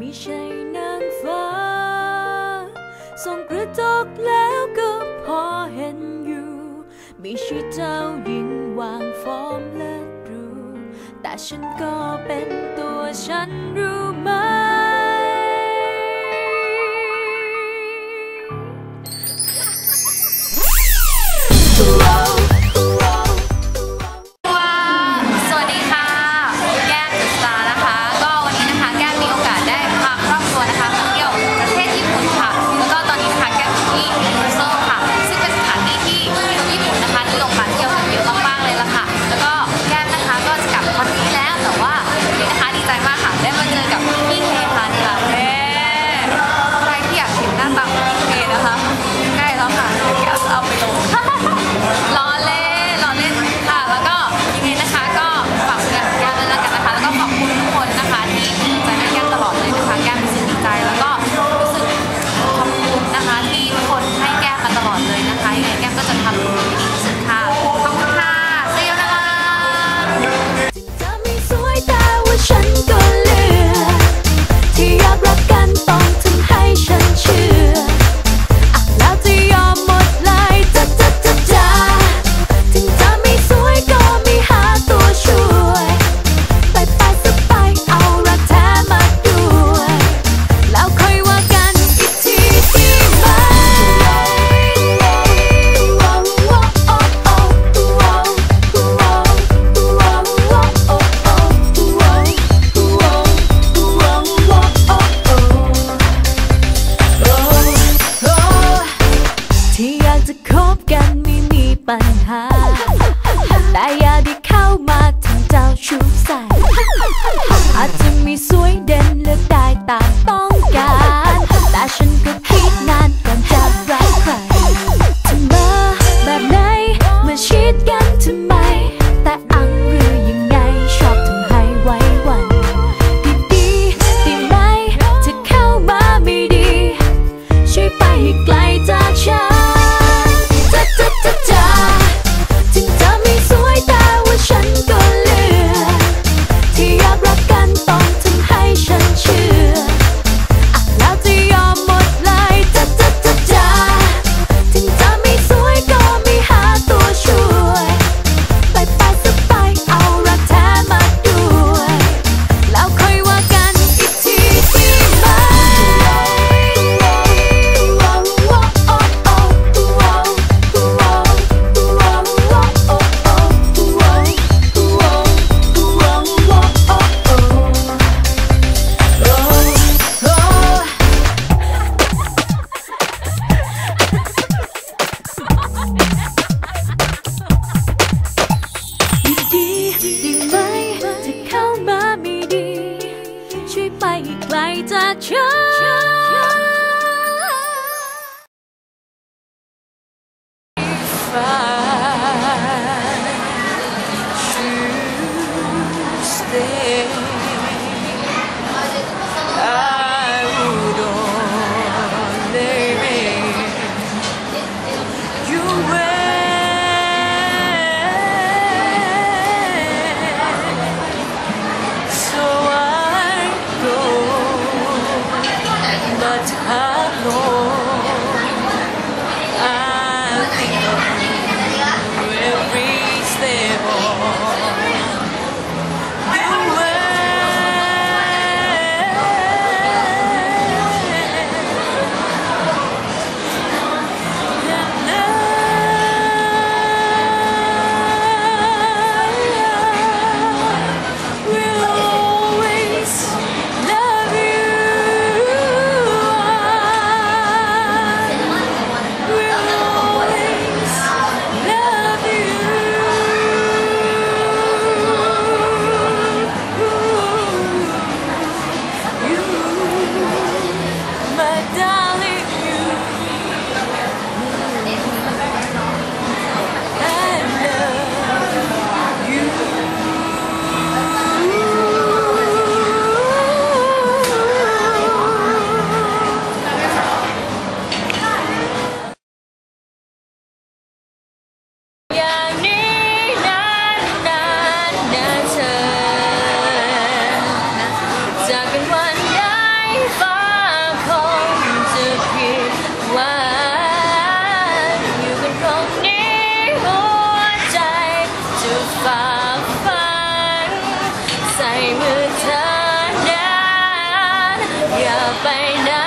ม่ใช่นางฟ้า ส่องกระจกแล้วก็พอเห็นอยู่มีชีเจ้าหญิงวางฟอร์มเลิศรู้แต่ฉันก็เป็นตัวฉันรู้ไหม fire. find out.